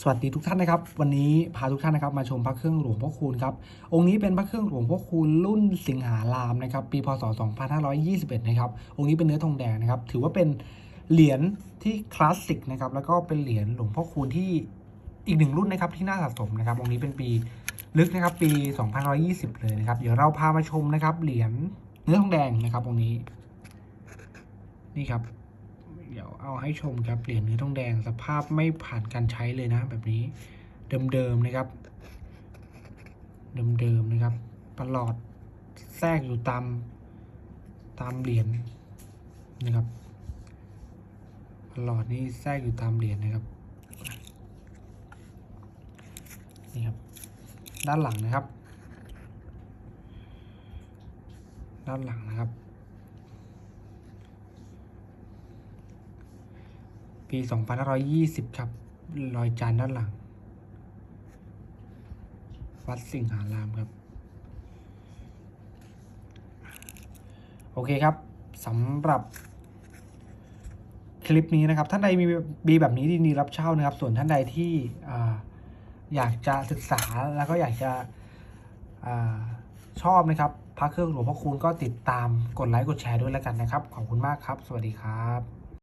สวัสดีทุกท่านนะครับ วันนี้พาทุกท่านนะครับมาชมพระเครื่องหลวงพ่อคูณครับองค์นี้เป็นพระเครื่องหลวงพ่อคูณรุ่นสิงหารามนะครับปีพศ 2521 นะครับองค์นี้เป็นเนื้อทองแดงนะครับถือว่าเป็นเหรียญที่คลาสสิกนะครับแล้วก็เป็นเหรียญหลวงพ่อคูณที่อีกหนึ่งรุ่นนะครับที่น่าสะสมนะครับองค์นี้เป็นปีลึกนะครับปี 2520 เลยนะครับเดี๋ยวเราพามาชมนะครับเหรียญเนื้อทองแดงนะครับองค์นี้นี่ครับ เดี๋ยวเอาให้ชมครับเหรียญเนื้อทองแดงสภาพไม่ผ่านการใช้เลยนะ แบบนี้เดิมๆนะครับ เดิมๆนะครับประหลอดแทรกอยู่ตามตามเหรียญนะครับประหลอดนี่แทรกอยู่ตามเหรียญนะครับนี่ครับ ด้านหลังนะครับ ด้านหลังนะครับ ปี 2520 ครับ รอยจานด้านหลัง วัดสิงหารามครับ โอเคครับสำหรับคลิปนี้นะครับ ท่านใดมีมีแบบนี้ดีๆรับเช่านะครับ ส่วนท่านใดที่อ่อยากจะศึกษาแล้วก็อยากจะอชอบนะครับพระเครื่องหลวงพ่อคูณก็ติดตามกดไลค์กดแชร์ด้วยแล้วกันนะครับ ขอบคุณมากครับ สวัสดีครับ